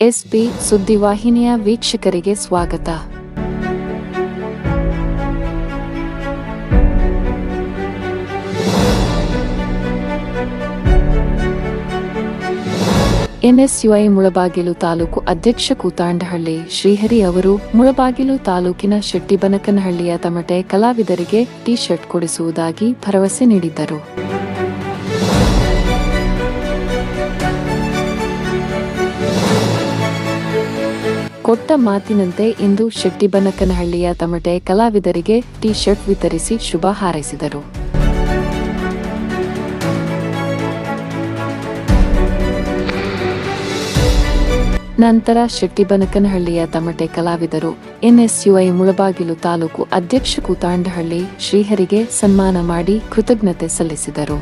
SP ಸುದ್ದಿವಾಹಿನಿಯ ವೀಕ್ಷಕರಿಗೆ ಸ್ವಾಗತ. NSUI Mulbagal taluk ಅಧ್ಯಕ್ಷ ಕೂತಾಂಡಹಳ್ಳಿ ಶ್ರೀಹರಿ ಅವರು ಮುಳಬಾಗಿಲು ತಾಲೂಕಿನ ಶೆಟ್ಟಿಬನಕನಹಳ್ಳಿಯ ತಮಟೆ ಕಲಾವಿದರಿಗೆ ಟಿ ಶರ್ಟ್ ಕೊಡಿಸುವುದಾಗಿ ಭರವಸೆ ನೀಡಿದ್ದರು. ಕೊಟ್ಟ ಮಾತಿನಂತೆ ಇಂದು ಶೆಟ್ಟಿಬನಕನಹಳ್ಳಿಯ ತಮಟೆ ಕಲಾವಿದರಿಗೆ ಟಿ ಶರ್ಟ್ ವಿತರಿಸಿ ಶುಭ ಹಾರೈಸಿದರು. ನಂತರ ಶೆಟ್ಟಿಬನಕನಹಳ್ಳಿಯ ತಮಟೆ ಕಲಾವಿದರು ಎನ್ಎಸ್ಯುಐ ಮುಳಬಾಗಿಲು ತಾಲೂಕು ಅಧ್ಯಕ್ಷ ಕೂತಾಂಡಹಳ್ಳಿ ಶ್ರೀಹರಿಗೆ ಸನ್ಮಾನ ಮಾಡಿ ಕೃತಜ್ಞತೆ ಸಲ್ಲಿಸಿದರು.